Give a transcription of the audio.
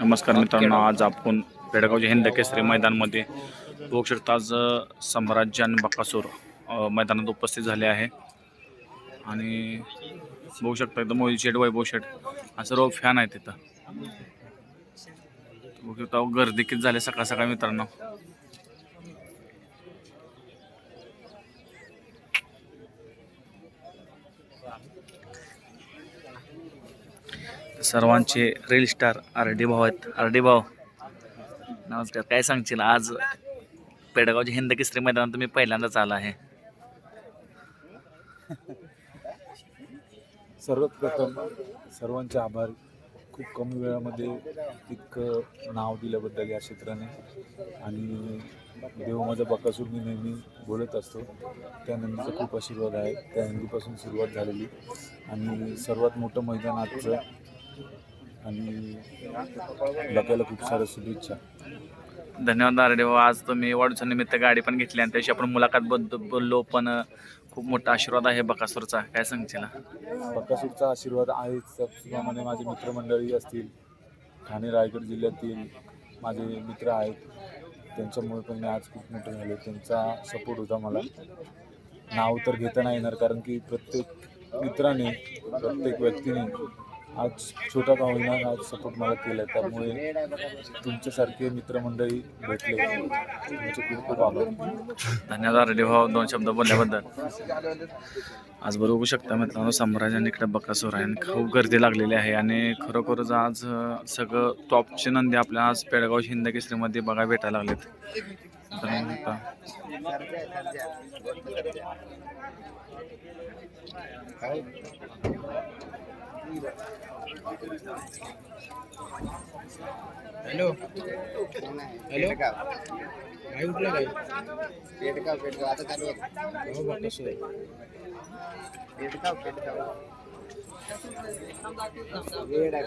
नमस्कार मित्रांनो आज आपण पेडगावच्या हिंद केसरी मैदानमध्ये बघू शकता आज सम्राज्य आणि बकासूर मैदानात उपस्थित झाले आहे. आणि बघू शकता एकदम मोहित शेठ वैभव शेठ हा सर्व फॅन आहे तिथं बघू शकता गर्दी किती झाली सकाळ सकाळ मित्रांनो. सर्वांचे रील स्टार आर डी भाऊ आहेत. आर डी भाऊ नमस्कार काय सांगशील? आज पेडगावच्या हिंद केसरी मैदानात तुम्ही पहिल्यांदाच आला आहे. सर्वप्रथम सर्वांचे आभार. खूप कमी वेळामध्ये इतकं नाव दिल्याबद्दल या क्षेत्राने. आणि देव माझा बकासूर मी नेहमी बोलत असतो. त्या नंदीचा खूप आशीर्वाद आहे. त्या नंदीपासून सुरुवात झालेली. आणि सर्वात मोठं मैदान आजचं आणि बघायला खूप साऱ्या शुभेच्छा. धन्यवाद आर डी भाऊ. आज तुम्ही वाढूच्या निमित्त गाडी पण घेतली आणि त्याशी आपण मुलाखत बोललो पण खूप मोठा आशीर्वाद आहे बकासूरचा. काय सांगशील बकासूरचा आशीर्वाद आहेच. त्याचप्रमाणे माझे मित्रमंडळी असतील ठाणे रायगड जिल्ह्यातील माझे मित्र आहेत. त्यांच्यामुळे पण मी आज खूप मोठं झालो त्यांचा सपोर्ट होता मला. नाव तर घेता नाही येणार कारण की प्रत्येक मित्राने प्रत्येक व्यक्तीने आज छोटा का होईना आज सपोर्ट मला केला त्यामुळे तुमच्यासारखे मित्रमंडळी भेटले. तुमचे खूप खूप आभार. धन्यवाद दोन शब्द बोलल्याबद्दल. आज बरोबर बघू शकता मित्रांनो सम्राज आणि इकडे बकासूर आहे आणि खूप गर्दी लागलेली आहे. आणि खरोखरच आज सगळं टॉपचे नंदी आपल्या आज पेडगाव हिंद केसरीमध्ये बघा भेटायला लागलेत. हॅलो. हॅलो. काय उठलं काय? पेटगाव पेटगाव. आता चालू हो बघ कसं आहे. पेटगाव पेटगाव. वेळ आहे.